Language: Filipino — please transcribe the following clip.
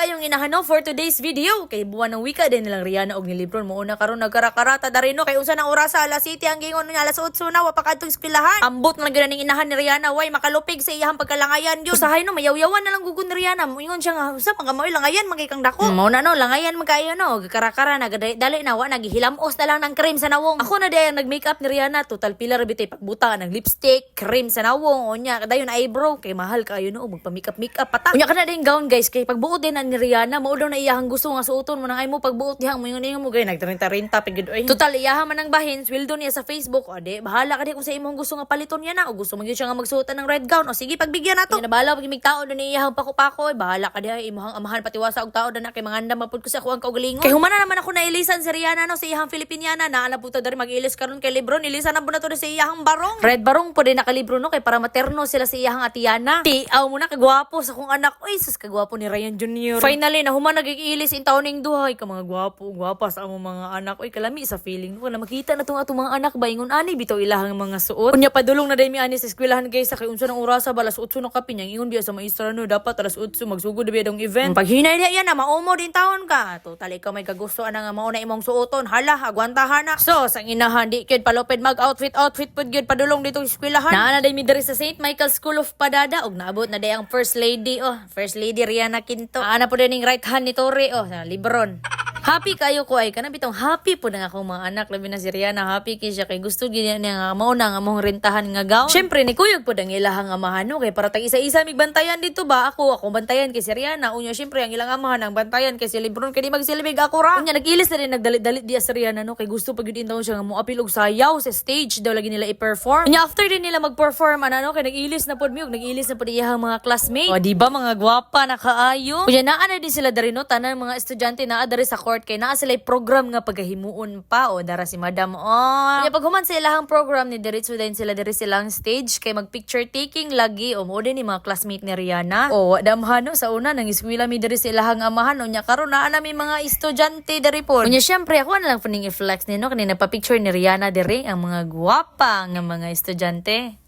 kayong inahano for today's video. Kay buwan ng wika din nilang Rihanna og ni Lebron mo una karon nagkarakarata da rin no kay unsa nang orasa alas City ang gingon niya alas 8 na wa pa kadtong eskwelahan. Ambot na lang gyud ning inahan ni Rihanna way makalupig sa iyang pagkalangayan yun. Usahay no mayawyawan na lang gugun ni Rihanna. Moingon siya nga unsa mga moy langayan magay kang dako. Hmm, Mao na no langayan magkayo no gakarakara na dali na wa nagihilamos na lang ng cream sa nawong. Ako na day nag-makeup ni Rihanna total pila ra bitay pagbuta ng lipstick, cream sa nawong unya kadayon eyebrow kay mahal kayo no magpa-makeup makeup pata. Unya kana din gown guys kay pagbuot din ni Rihanna mao daw na iyahang gusto nga suoton mo nang ay mo pagbuot dihang mo ingon mo gay nagtarinta-rinta pigid oy. Total iyahan man ang bahin sweldo niya sa Facebook o di bahala ka di kung sa imong gusto nga paliton niya na o gusto mo gyud siya nga magsuotan ng red gown o sige pagbigyan nato. Na bahala pag tao do ni iyahang pako-pako bahala ka di imong amahan patiwasa og tao na kay manganda mapud ko sa ako ang kaugalingon. Kay humana naman ako nailisan si Rihanna no sa iyahang Filipiniana na ala puta dari mag-ilis karon kay Lebron ilisan na po na to sa iyahang barong. Red barong po din nakalibro no kay para materno sila sa iyahang atiana. Ti aw mo na kagwapo sa kong anak. Uy sus kagwapo ni Ryan Jr. Finally na human nagigilis in taon ning duhay ka mga gwapo gwapa sa among mga anak. Uy kalami sa feeling ko na makita na tong atong mga anak ba ingon ani bitaw ilahang mga suot. Unya padulong na day mi ani sa eskwelahan guys sa kay unsa nang orasa balas 8 no kapin yang ingon biya sa maestra no dapat alas 8 magsugod na biya dong event. Pag hinay na yan na maumo din taon ka. Total ikaw may kagusto ana nga mao na imong suoton. Hala agwantahan na. So sang inahan di kid palupid mag outfit outfit pud gyud padulong dito sa eskwelahan. Naa na day mi diri sa St. Michael School of Padada og naabot na day ang first lady oh. First lady Rihanna Quinto. Ana po din ning right hand ni Tori oh, sa Libron. Happy kayo ko ay kanang bitong happy po na akong mga anak labi na si Rihanna happy kay siya kay gusto gid niya nga mao nga mong rentahan nga gown. Syempre ni kuyog po ang ilahang amahan no kay para tag isa-isa mig bantayan dito ba ako ako bantayan kay si Rihanna unya syempre ang ilang amahan ang bantayan kay si Lebron kay di magsilbig ako ra. Unya nagilis na rin nagdalit-dalit diya si Rihanna no kay gusto pag yun siya nga mo apil og sayaw sa stage daw lagi nila i-perform. Unya after din nila mag-perform ana no kay nagilis na pod mi og nagilis na pod iyang mga classmate. O di ba mga gwapa na kaayo? Unya naa na din sila dari no tanan mga estudyante naa dari sa court kay naa sila program nga pagahimuon pa o dara si Madam oh. Unya pag human sa ilahang program ni diretso din sila diri silang stage kay mag picture taking lagi o mo din ni mga classmate ni Rihanna. O damhano sa una nang iskwela mi diri sa ilahang amahan unya karon naa na mi mga estudyante diri po. Unya syempre ako na lang puning i-flex nino kanina pa picture ni Rihanna diri ang mga guwapa nga mga estudyante.